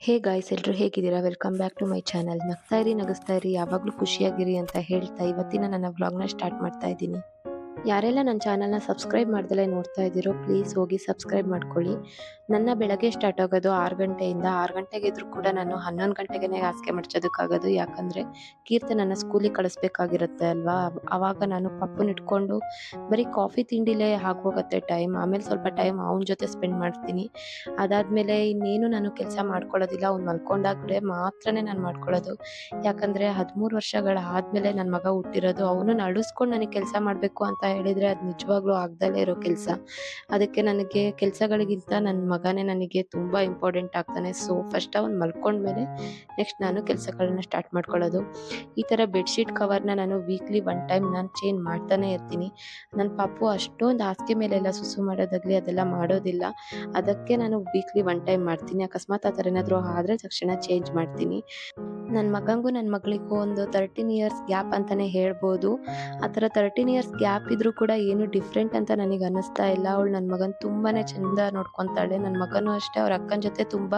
ಹೇ guys ಎಲ್ಲರೂ ಹೇಗಿದ್ದೀರಾ? Welcome back to my channel ನಗ್ತಾ ಇರಿ, ನಗಿಸ್ತಾ ಇರಿ, ಯಾವಾಗಲೂ ಖುಷಿಯಾಗಿರಿ ಅಂತ ಹೇಳ್ತಾ ಇವತ್ತಿನ ನನ್ನ ವ್ಲಾಗ್ನ ಸ್ಟಾರ್ಟ್ ಮಾಡ್ತಾ ಇದ್ದೀನಿ. ಯಾರೆಲ್ಲ ನನ್ನ ಚಾನಲ್ನ ಸಬ್ಸ್ಕ್ರೈಬ್ ಮಾಡ್ದಲೇ ನೋಡ್ತಾ ಇದ್ದೀರೋ, ಪ್ಲೀಸ್ ಹೋಗಿ ಸಬ್ಸ್ಕ್ರೈಬ್ ಮಾಡ್ಕೊಳ್ಳಿ. ನನ್ನ ಬೆಳಗ್ಗೆ ಸ್ಟಾರ್ಟ್ ಆಗೋದು ಆರು ಗಂಟೆಯಿಂದ ಆರು ಗಂಟೆಗೆ ಇದ್ರೂ ಕೂಡ ನಾನು ಹನ್ನೊಂದು ಗಂಟೆಗೆ ಹಾಸಿಗೆ ಮಡ್ಚೋದಕ್ಕಾಗೋದು. ಯಾಕಂದರೆ ಕೀರ್ತನನ್ನ ಸ್ಕೂಲಿಗೆ ಕಳಿಸ್ಬೇಕಾಗಿರುತ್ತೆ ಅಲ್ವಾ? ಆವಾಗ ನಾನು ಪಪ್ಪನ ಇಟ್ಕೊಂಡು ಬರೀ ಕಾಫಿ ತಿಂಡಿಲೇ ಆಗೋಗುತ್ತೆ ಟೈಮ್. ಆಮೇಲೆ ಸ್ವಲ್ಪ ಟೈಮ್ ಅವನ ಜೊತೆ ಸ್ಪೆಂಡ್ ಮಾಡ್ತೀನಿ. ಅದಾದಮೇಲೆ ಇನ್ನೇನು ನಾನು ಕೆಲಸ ಮಾಡ್ಕೊಳ್ಳೋದಿಲ್ಲ. ಅವ್ನು ಮಲ್ಕೊಂಡಾಗಲೇ ಮಾತ್ರನೇ ನಾನು ಮಾಡ್ಕೊಳ್ಳೋದು. ಯಾಕಂದರೆ ಹದಿಮೂರು ವರ್ಷಗಳ ಆದಮೇಲೆ ನನ್ನ ಮಗ ಹುಟ್ಟಿರೋದು. ಅವನು ನಡೆಸ್ಕೊಂಡು ನನಗೆ ಕೆಲಸ ಮಾಡಬೇಕು ಅಂತ ಹೇಳಿದರೆ ಅದು ನಿಜವಾಗ್ಲೂ ಆಗ್ದಲೇ ಇರೋ ಕೆಲಸ. ಅದಕ್ಕೆ ನನಗೆ ಕೆಲಸಗಳಿಗಿಂತ ನನ್ನ ಮಗನೇ ನನಗೆ ತುಂಬ ಇಂಪಾರ್ಟೆಂಟ್ ಆಗ್ತಾನೆ. ಸೊ ಫಸ್ಟ್ ಅವನು ಮಲ್ಕೊಂಡ್ಮೇಲೆ ನೆಕ್ಸ್ಟ್ ನಾನು ಕೆಲಸಗಳನ್ನ ಸ್ಟಾರ್ಟ್ ಮಾಡ್ಕೊಳ್ಳೋದು. ಈ ಥರ ಬೆಡ್ಶೀಟ್ ಕವರ್ನ ನಾನು ವೀಕ್ಲಿ ಒನ್ ಟೈಮ್ ನಾನು ಚೇಂಜ್ ಮಾಡ್ತಾನೆ ಇರ್ತೀನಿ. ನನ್ನ ಪಾಪು ಅಷ್ಟೊಂದು ಹಾಸಿಗೆ ಮೇಲೆಲ್ಲ ಸುಸು ಮಾಡೋದಾಗಲಿ ಅದೆಲ್ಲ ಮಾಡೋದಿಲ್ಲ. ಅದಕ್ಕೆ ನಾನು ವೀಕ್ಲಿ ಒನ್ ಟೈಮ್ ಮಾಡ್ತೀನಿ. ಅಕಸ್ಮಾತ್ ಆ ಥರ ಏನಾದರೂ ಆದರೆ ತಕ್ಷಣ ಚೇಂಜ್ ಮಾಡ್ತೀನಿ. ನನ್ನ ಮಗಂಗೂ ನನ್ನ ಮಗಳಿಗೂ ಒಂದು ತರ್ಟೀನ್ ಇಯರ್ಸ್ ಗ್ಯಾಪ್ ಅಂತಲೇ ಹೇಳ್ಬೋದು. ಆ ಥರ ತರ್ಟೀನ್ ಇಯರ್ಸ್ ಗ್ಯಾಪ್ ಇದ್ರೂ ಕೂಡ ಏನು ಡಿಫ್ರೆಂಟ್ ಅಂತ ನನಗೆ ಅನ್ನಿಸ್ತಾ ಇಲ್ಲ. ಅವಳು ನನ್ನ ಮಗನ ತುಂಬಾ ಚೆಂದ ನೋಡ್ಕೊತಾಳೆ. ನನ್ನ ಮಗನೂ ಅಷ್ಟೇ, ಅವ್ರ ಅಕ್ಕನ ಜೊತೆ ತುಂಬ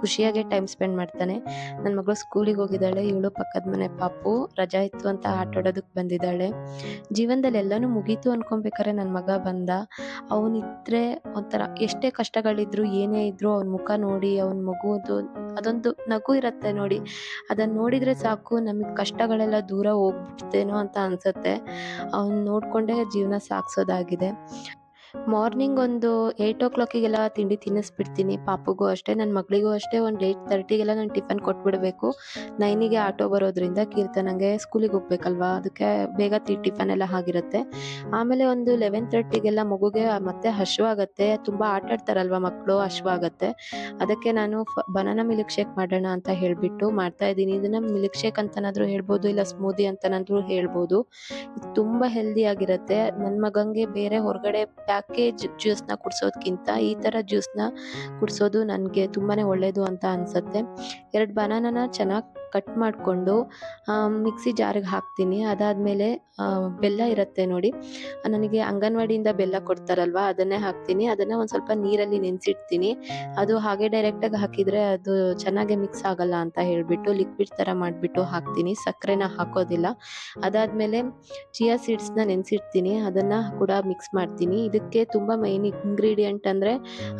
ಖುಷಿಯಾಗಿ ಟೈಮ್ ಸ್ಪೆಂಡ್ ಮಾಡ್ತಾನೆ. ನನ್ನ ಮಗಳು ಸ್ಕೂಲಿಗೆ ಹೋಗಿದ್ದಾಳೆ, ಇವಳು ಪಕ್ಕದ ಮನೆ ಪಾಪು, ರಜಾ ಇತ್ತು ಅಂತ ಆಟ ಆಡೋದಕ್ಕೆ ಬಂದಿದ್ದಾಳೆ. ಜೀವನದಲ್ಲಿ ಎಲ್ಲನೂ ಮುಗೀತು ಅನ್ಕೊಬೇಕಾರೆ ನನ್ನ ಮಗ ಬಂದ. ಅವನಿದ್ರೆ ಒಂಥರ ಎಷ್ಟೇ ಕಷ್ಟಗಳಿದ್ರು, ಏನೇ ಇದ್ರು ಅವನ ಮುಖ ನೋಡಿ, ಅವನ ಮಗುದು ಅದೊಂದು ನಗು ಇರುತ್ತೆ ನೋಡಿ. ಅದನ್ನ ನೋಡಿದ್ರೆ ಸಾಕು, ನಮಗೆ ಕಷ್ಟಗಳೆಲ್ಲ ದೂರ ಹೋಗ್ಬಿಡ್ತೇನೋ ಅಂತ ಅನ್ಸುತ್ತೆ. ಅವ್ನು ನೋಡ್ಕೊಂಡೇ ಜೀವನ ಸಾಗಿಸೋದಾಗಿದೆ. ಮಾರ್ನಿಂಗ್ ಒಂದು ಏಯ್ಟ್ ಓ ಕ್ಲಾಕಿಗೆಲ್ಲ ತಿಂಡಿ ತಿನ್ನಿಸ್ಬಿಡ್ತೀನಿ. ಪಾಪಗೂ ಅಷ್ಟೇ ನನ್ನ ಮಗಳಿಗೂ ಅಷ್ಟೇ. ಒಂದು ಏಯ್ಟ್ ತರ್ಟಿಗೆಲ್ಲ ನಾನು ಟಿಫನ್ ಕೊಟ್ಬಿಡಬೇಕು. ನೈನಿಗೆ ಆಟೋ ಬರೋದ್ರಿಂದ ಕೀರ್ತನಂಗೆ ಸ್ಕೂಲಿಗೆ ಹೋಗ್ಬೇಕಲ್ವಾ? ಅದಕ್ಕೆ ಬೇಗ ತಿ ಟಿಫನ್ ಎಲ್ಲ ಆಗಿರುತ್ತೆ. ಆಮೇಲೆ ಒಂದು ಲೆವೆನ್ ತರ್ಟಿಗೆಲ್ಲ ಮಗುಗೆ ಮತ್ತೆ ಹಶ್ವಾಗತ್ತೆ. ತುಂಬ ಆಟ ಆಡ್ತಾರಲ್ವ ಮಕ್ಕಳು ಹಶ್ವಾಗತ್ತೆ. ಅದಕ್ಕೆ ನಾನು ಬನಾನಾ ಮಿಲ್ಕ್ ಶೇಕ್ ಮಾಡೋಣ ಅಂತ ಹೇಳಿಬಿಟ್ಟು ಮಾಡ್ತಾ ಇದ್ದೀನಿ. ಇದನ್ನ ಮಿಲ್ಕ್ ಶೇಕ್ ಅಂತನಾದರೂ ಹೇಳ್ಬೋದು, ಇಲ್ಲ ಸ್ಮೂದಿ ಅಂತನಾದರೂ ಹೇಳ್ಬೋದು. ಇದು ತುಂಬ ಹೆಲ್ದಿ ಆಗಿರುತ್ತೆ. ನನ್ನ ಮಗಂಗೆ ಬೇರೆ ಹೊರಗಡೆ ಪ್ಯಾಕೇಜ್ ಜ್ಯೂಸ್ನ ಕುಡಿಸೋದ್ಕಿಂತ ಈ ಥರ ಜ್ಯೂಸ್ನ ಕುಡಿಸೋದು ನನಗೆ ತುಂಬಾ ಒಳ್ಳೆಯದು ಅಂತ ಅನಿಸುತ್ತೆ. ಎರಡು ಬನಾನನ ಚೆನ್ನಾಗಿ ಕಟ್ ಮಾಡಿಕೊಂಡು ಮಿಕ್ಸಿ ಜಾರಿಗೆ ಹಾಕ್ತೀನಿ. ಅದಾದಮೇಲೆ ಬೆಲ್ಲ ಇರುತ್ತೆ ನೋಡಿ. ನನಗೆ ಅಂಗನವಾಡಿಯಿಂದ ಬೆಲ್ಲ ಕೊಡ್ತಾರಲ್ವ, ಅದನ್ನೇ ಹಾಕ್ತೀನಿ. ಅದನ್ನು ಒಂದು ಸ್ವಲ್ಪ ನೀರಲ್ಲಿ ನೆನೆಸಿಡ್ತೀನಿ. ಅದು ಹಾಗೆ ಡೈರೆಕ್ಟಾಗಿ ಹಾಕಿದರೆ ಅದು ಚೆನ್ನಾಗಿ ಮಿಕ್ಸ್ ಆಗಲ್ಲ ಅಂತ ಹೇಳಿಬಿಟ್ಟು, ಲಿಕ್ವಿಡ್ ಥರ ಮಾಡಿಬಿಟ್ಟು ಹಾಕ್ತೀನಿ. ಸಕ್ಕರೆನ ಹಾಕೋದಿಲ್ಲ. ಅದಾದಮೇಲೆ, ಚಿಯಾ ಸೀಡ್ಸ್ನ ನೆನೆಸಿಡ್ತೀನಿ. ಅದನ್ನು ಕೂಡ ಮಿಕ್ಸ್ ಮಾಡ್ತೀನಿ. ಇದಕ್ಕೆ ತುಂಬ ಮೈನ್ ಇಂಗ್ರೀಡಿಯೆಂಟ್ ಅಂದರೆ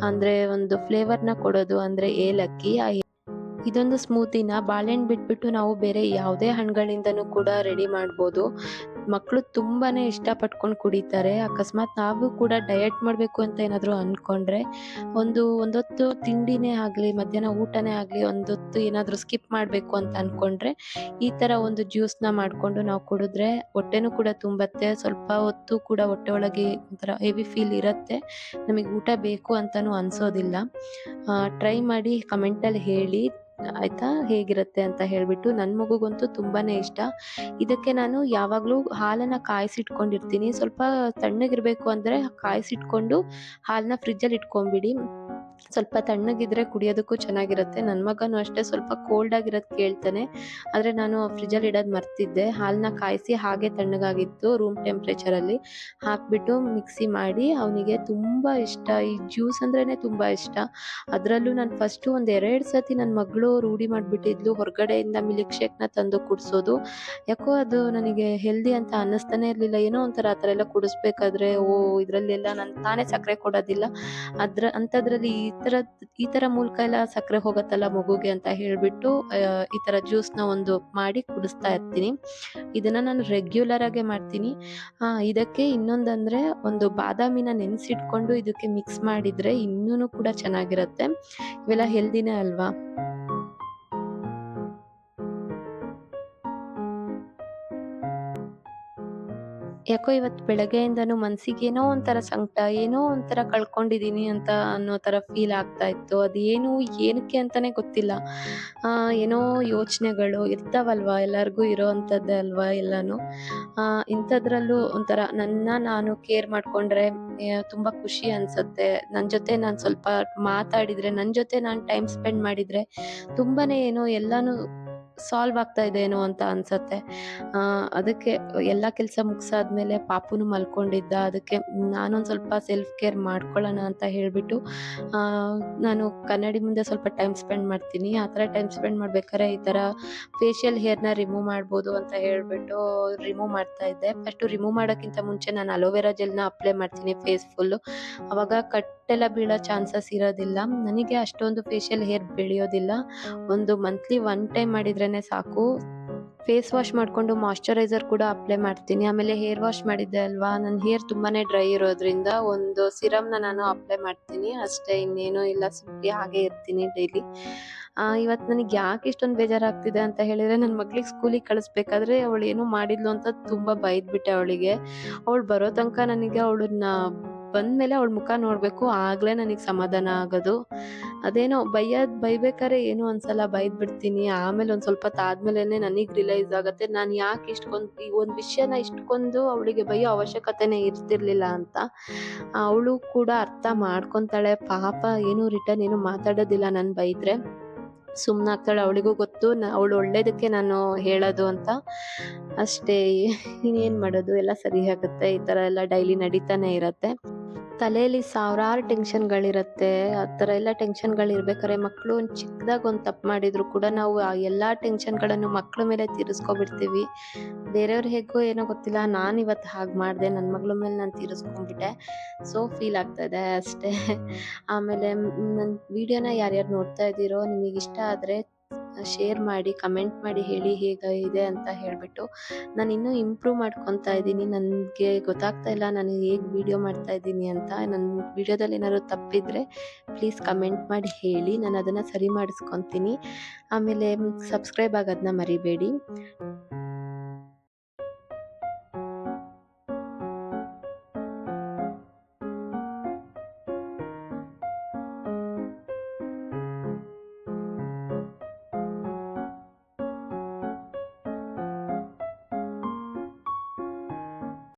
ಅಂದರೆ ಒಂದು ಫ್ಲೇವರ್ನ ಕೊಡೋದು ಅಂದರೆ ಏಲಕ್ಕಿ, ಆ ಇದೊಂದು ಸ್ಮೂತಿನ ಬಾಳೆಹಣ್ಣು ಬಿಟ್ಬಿಟ್ಟು ನಾವು ಬೇರೆ ಯಾವುದೇ ಹಣ್ಣುಗಳಿಂದನೂ ಕೂಡ ರೆಡಿ ಮಾಡ್ಬೋದು. ಮಕ್ಕಳು ತುಂಬಾ ಇಷ್ಟಪಟ್ಕೊಂಡು ಕುಡಿತಾರೆ. ಅಕಸ್ಮಾತ್ ನಾವು ಕೂಡ ಡಯಟ್ ಮಾಡಬೇಕು ಅಂತ ಏನಾದರೂ ಅಂದ್ಕೊಂಡ್ರೆ ಒಂದು ಒಂದೊತ್ತು ತಿಂಡಿನೇ ಆಗಲಿ, ಮಧ್ಯಾಹ್ನ ಊಟನೇ ಆಗಲಿ, ಒಂದೊತ್ತು ಏನಾದರೂ ಸ್ಕಿಪ್ ಮಾಡಬೇಕು ಅಂತ ಅಂದ್ಕೊಂಡ್ರೆ ಈ ಥರ ಒಂದು ಜ್ಯೂಸ್ನ ಮಾಡಿಕೊಂಡು ನಾವು ಕುಡಿದ್ರೆ ಹೊಟ್ಟೆನೂ ಕೂಡ ತುಂಬತ್ತೆ. ಸ್ವಲ್ಪ ಹೊತ್ತು ಕೂಡ ಹೊಟ್ಟೆ ಒಳಗೆ ಒಂಥರ ಹೆವಿ ಫೀಲ್ ಇರುತ್ತೆ. ನಮಗೆ ಊಟ ಬೇಕು ಅಂತಲೂ ಅನಿಸೋದಿಲ್ಲ. ಟ್ರೈ ಮಾಡಿ ಕಮೆಂಟಲ್ಲಿ ಹೇಳಿ. ಆಯಿತಾ? ಹೇಗಿರುತ್ತೆ ಅಂತ ಹೇಳಿಬಿಟ್ಟು ನನ್ನ ಮಗುಗಂತೂ ತುಂಬಾನೇ ಇಷ್ಟ. ಇದಕ್ಕೆ ನಾನು ಯಾವಾಗಲೂ ಹಾಲನ್ನು ಕಾಯಿಸಿಟ್ಕೊಂಡಿರ್ತೀನಿ. ಸ್ವಲ್ಪ ತಣ್ಣಗಿರ್ಬೇಕು ಅಂದ್ರೆ ಕಾಯಿಸಿಟ್ಕೊಂಡು ಹಾಲನ್ನ ಫ್ರಿಜ್ಜಲ್ಲಿ ಇಟ್ಕೊಂಬಿಡಿ. ಸ್ವಲ್ಪ ತಣ್ಣಗಿದ್ರೆ ಕುಡಿಯೋದಕ್ಕೂ ಚೆನ್ನಾಗಿರುತ್ತೆ. ನನ್ನ ಮಗನೂ ಅಷ್ಟೇ ಸ್ವಲ್ಪ ಕೋಲ್ಡ್ ಆಗಿರೋದು ಕೇಳ್ತಾನೆ. ಆದರೆ ನಾನು ಫ್ರಿಜ್ಜಲ್ಲಿ ಇಡೋದು ಮರ್ತಿದ್ದೆ. ಹಾಲನ್ನ ಕಾಯಿಸಿ ಹಾಗೆ ತಣ್ಣಗಾಗಿತ್ತು ರೂಮ್ ಟೆಂಪ್ರೇಚರಲ್ಲಿ ಹಾಕಿಬಿಟ್ಟು ಮಿಕ್ಸಿ ಮಾಡಿ ಅವನಿಗೆ ತುಂಬ ಇಷ್ಟ. ಈ ಜ್ಯೂಸ್ ಅಂದ್ರೇ ತುಂಬ ಇಷ್ಟ. ಅದರಲ್ಲೂ ನಾನು ಫಸ್ಟು ಒಂದು ಎರಡು ಸತಿ ನನ್ನ ಮಗಳು ರೂಢಿ ಮಾಡಿಬಿಟ್ಟಿದ್ಲು. ಹೊರಗಡೆಯಿಂದ ಮಿಲ್ಕ್ ಶೇಕ್ನ ತಂದು ಕುಡಿಸೋದು. ಯಾಕೋ ಅದು ನನಗೆ ಹೆಲ್ದಿ ಅಂತ ಅನ್ನಿಸ್ತಾನೆ ಇರಲಿಲ್ಲ. ಏನೋ ಒಂಥರ ಆ ಥರ ಎಲ್ಲ ಕುಡಿಸ್ಬೇಕಾದ್ರೆ, ಓ, ಇದರಲ್ಲೆಲ್ಲ ನಾನು ತಾನೇ ಸಕ್ಕರೆ ಕೊಡೋದಿಲ್ಲ. ಅದ್ರ, ಅಂಥದ್ರಲ್ಲಿ ಈ ತರ ಈ ತರ ಮೂಲಕ ಎಲ್ಲ ಸಕ್ಕರೆ ಹೋಗತ್ತಲ್ಲ ಮಗುಗೆ ಅಂತ ಹೇಳಿಬಿಟ್ಟು ಈ ತರ ಜ್ಯೂಸ್ನ ಒಂದು ಮಾಡಿ ಕುಡಿಸ್ತಾ ಇರ್ತೀನಿ. ಇದನ್ನ ನಾನು ರೆಗ್ಯುಲರ್ ಆಗಿ ಮಾಡ್ತೀನಿ. ಇದಕ್ಕೆ ಇನ್ನೊಂದಂದ್ರೆ ಒಂದು ಬಾದಾಮಿನ ನೆನೆಸಿಟ್ಕೊಂಡು ಇದಕ್ಕೆ ಮಿಕ್ಸ್ ಮಾಡಿದ್ರೆ ಇನ್ನೂ ಕೂಡ ಚೆನ್ನಾಗಿರುತ್ತೆ. ಇವೆಲ್ಲ ಹೆಲ್ದಿನೇ ಅಲ್ವಾ? ಯಾಕೋ ಇವತ್ತು ಬೆಳಗ್ಗೆಯಿಂದನೂ ಮನ್ಸಿಗೆ ಏನೋ ಒಂಥರ ಸಂಕಟ, ಏನೋ ಒಂಥರ ಕಳ್ಕೊಂಡಿದ್ದೀನಿ ಅಂತ ಅನ್ನೋ ಥರ ಫೀಲ್ ಆಗ್ತಾ ಇತ್ತು. ಅದೇನು, ಏನಕ್ಕೆ ಅಂತಲೇ ಗೊತ್ತಿಲ್ಲ. ಏನೋ ಯೋಚನೆಗಳು ಇರ್ತಾವಲ್ವಾ? ಎಲ್ಲರಿಗೂ ಇರೋ ಅಂಥದ್ದೇ ಅಲ್ವಾ ಎಲ್ಲನೂ? ಇಂಥದ್ರಲ್ಲೂ ಒಂಥರ ನನ್ನ ನಾನು ಕೇರ್ ಮಾಡಿಕೊಂಡ್ರೆ ತುಂಬ ಖುಷಿ ಅನಿಸುತ್ತೆ. ನನ್ನ ಜೊತೆ ನಾನು ಸ್ವಲ್ಪ ಮಾತಾಡಿದರೆ ನನ್ನ ಜೊತೆ ನಾನು ಟೈಮ್ ಸ್ಪೆಂಡ್ ಮಾಡಿದರೆ ತುಂಬಾ ಏನೋ ಎಲ್ಲನೂ ಸಾಲ್ವ್ ಆಗ್ತಾ ಇದೇನೋ ಅಂತ ಅನ್ಸತ್ತೆ. ಅದಕ್ಕೆ ಎಲ್ಲ ಕೆಲಸ ಮುಗಿಸಾದ್ಮೇಲೆ ಪಾಪುನು ಮಲ್ಕೊಂಡಿದ್ದ. ಅದಕ್ಕೆ ನಾನೊಂದು ಸ್ವಲ್ಪ ಸೆಲ್ಫ್ ಕೇರ್ ಮಾಡ್ಕೊಳ್ಳೋಣ ಅಂತ ಹೇಳಿಬಿಟ್ಟು ನಾನು ಕನ್ನಡಿ ಮುಂದೆ ಸ್ವಲ್ಪ ಟೈಮ್ ಸ್ಪೆಂಡ್ ಮಾಡ್ತೀನಿ. ಆ ಥರ ಟೈಮ್ ಸ್ಪೆಂಡ್ ಮಾಡ್ಬೇಕಾದ್ರೆ ಈ ಥರ ಫೇಶಿಯಲ್ ಹೇರ್ನ ರಿಮೂವ್ ಮಾಡ್ಬೋದು ಅಂತ ಹೇಳಿಬಿಟ್ಟು ರಿಮೂವ್ ಮಾಡ್ತಾ ಇದ್ದೆ. ಫಸ್ಟು ರಿಮೂವ್ ಮಾಡೋಕ್ಕಿಂತ ಮುಂಚೆ ನಾನು ಅಲೋವೆರಾ ಜೆಲ್ನ ಅಪ್ಲೈ ಮಾಡ್ತೀನಿ ಫೇಸ್ ಫುಲ್ಲು ಅವಾಗ ಕಟ್ಟೆಲ್ಲ ಬೀಳೋ ಚಾನ್ಸಸ್ ಇರೋದಿಲ್ಲ. ನನಗೆ ಅಷ್ಟೊಂದು ಫೇಶಿಯಲ್ ಹೇರ್ ಬೆಳೆಯೋದಿಲ್ಲ. ಒಂದು ಮಂತ್ಲಿ ಒನ್ ಟೈಮ್ ಮಾಡಿದ್ರೇ ಸಾಕು. ಫೇಸ್ ವಾಶ್ ಮಾಡಿಕೊಂಡು ಮಾಯ್ಶ್ಚರೈಸರ್ ಕೂಡ ಅಪ್ಲೈ ಮಾಡ್ತೀನಿ. ಆಮೇಲೆ ಹೇರ್ ವಾಶ್ ಮಾಡಿದ್ದೆ ಅಲ್ವಾ? ನನ್ನ ಹೇರ್ ತುಂಬಾನೇ ಡ್ರೈ ಇರೋದ್ರಿಂದ ಒಂದು ಸಿರಮ್ನ ನಾನು ಅಪ್ಲೈ ಮಾಡ್ತೀನಿ. ಅಷ್ಟೇ, ಇನ್ನೇನು ಇಲ್ಲ. ಸಿಂಪ್ಲಿ ಹಾಗೆ ಇರ್ತೀನಿ ಡೈಲಿ. ಇವತ್ತು ನನಗೆ ಯಾಕೆ ಇಷ್ಟೊಂದು ಬೇಜಾರಾಗ್ತಿದೆ ಅಂತ ಹೇಳಿದ್ರೆ ನನ್ನ ಮಕ್ಳಿಗೆ ಸ್ಕೂಲಿಗೆ ಕಳಿಸ್ಬೇಕಾದ್ರೆ ಅವಳು ಏನು ಮಾಡಿದ್ಲು ಅಂತ ತುಂಬ ಬೈದ್ಬಿಟ್ಟೆ ಅವಳಿಗೆ. ಅವಳು ಬರೋ ತನಕ ನನಗೆ ಅವಳನ್ನ ಬಂದ್ಮೇಲೆ ಅವಳ ಮುಖ ನೋಡಬೇಕು, ಆಗಲೇ ನನಗೆ ಸಮಾಧಾನ ಆಗೋದು. ಅದೇನೋ ಬೈಯೋದು, ಬೈಬೇಕಾರೆ ಏನು ಅನ್ಸಲ್ಲ ಬೈದ್ ಬಿಡ್ತೀನಿ ಆಮೇಲೆ ಒಂದು ಸ್ವಲ್ಪ ಹೊತ್ತಾದ್ಮೇಲೆ ನನಗೆ ರಿಲೈಸ್ ಆಗುತ್ತೆ. ನಾನು ಯಾಕೆ ಇಷ್ಟೊಂದು ಈ ಒಂದು ವಿಷಯನ ಇಷ್ಟೊಂದು ಅವಳಿಗೆ ಬೈಯೋ ಅವಶ್ಯಕತೆನೇ ಇರ್ತಿರ್ಲಿಲ್ಲ ಅಂತ. ಅವಳು ಕೂಡ ಅರ್ಥ ಮಾಡ್ಕೊತಾಳೆ. ಪಾಪ ಏನು ರಿಟರ್ನ್ ಏನು ಮಾತಾಡೋದಿಲ್ಲ ನಾನು ಬೈದ್ರೆ. ಸುಮ್ಮನಾಗ್ತಾಳೆ ಅವಳಿಗೂ ಗೊತ್ತು ಅವಳು ಒಳ್ಳೇದಕ್ಕೆ ನಾನು ಹೇಳೋದು ಅಂತ. ಅಷ್ಟೇ ಇನ್ನೇನು ಮಾಡೋದು? ಎಲ್ಲ ಸರಿ ಆಗುತ್ತೆ. ಈ ಥರ ಎಲ್ಲ ಡೈಲಿ ನಡೀತಾನೆ ಇರತ್ತೆ. ತಲೆಯಲ್ಲಿ ಸಾವಿರಾರು ಟೆನ್ಷನ್ಗಳಿರುತ್ತೆ, ಆ ಥರ ಎಲ್ಲ ಟೆನ್ಷನ್ಗಳಿರ್ಬೇಕಾದ್ರೆ ಮಕ್ಕಳು ಒಂದು ಚಿಕ್ಕದಾಗ ಒಂದು ತಪ್ಪು ಮಾಡಿದ್ರು ಕೂಡ ನಾವು ಆ ಎಲ್ಲ ಟೆನ್ಷನ್ಗಳನ್ನು ಮಕ್ಕಳ ಮೇಲೆ ತೀರಿಸ್ಕೊಬಿಡ್ತೀವಿ ಬೇರೆಯವ್ರು ಹೇಗೋ ಏನೋ ಗೊತ್ತಿಲ್ಲ ನಾನು ಇವತ್ತು ಹಾಗೆ ಮಾಡಿದೆ ನನ್ನ ಮಗಳ ಮೇಲೆ ನಾನು ತೀರಿಸ್ಕೊಂಡ್ಬಿಟ್ಟೆ. ಸೊ ಫೀಲ್ ಆಗ್ತಾ ಇದೆ ಅಷ್ಟೇ. ಆಮೇಲೆ ನನ್ನ ವಿಡಿಯೋನ ಯಾರ್ಯಾರು ನೋಡ್ತಾ ಇದ್ದೀರೋ ನಿಮಗೆ ಇಷ್ಟ ಆದರೆ ಶೇರ್ ಮಾಡಿ ಕಮೆಂಟ್ ಮಾಡಿ ಹೇಳಿ ಹೇಗಿದೆ ಅಂತ ಹೇಳಿಬಿಟ್ಟು ನಾನು ಇನ್ನೂ ಇಂಪ್ರೂವ್ ಮಾಡ್ಕೊತಾ ಇದ್ದೀನಿ. ನನಗೆ ಗೊತ್ತಾಗ್ತಾ ಇಲ್ಲ ನಾನು ಹೇಗೆ ವಿಡಿಯೋ ಮಾಡ್ತಾ ಇದ್ದೀನಿ ಅಂತ. ನನ್ನ ವಿಡಿಯೋದಲ್ಲಿ ಏನಾದ್ರು ತಪ್ಪಿದ್ರೆ ಪ್ಲೀಸ್ ಕಮೆಂಟ್ ಮಾಡಿ ಹೇಳಿ. ನಾನು ಅದನ್ನು ಸರಿ ಮಾಡಿಸ್ಕೊತೀನಿ. ಆಮೇಲೆ ಸಬ್ಸ್ಕ್ರೈಬ್ ಆಗೋದನ್ನ ಮರಿಬೇಡಿ.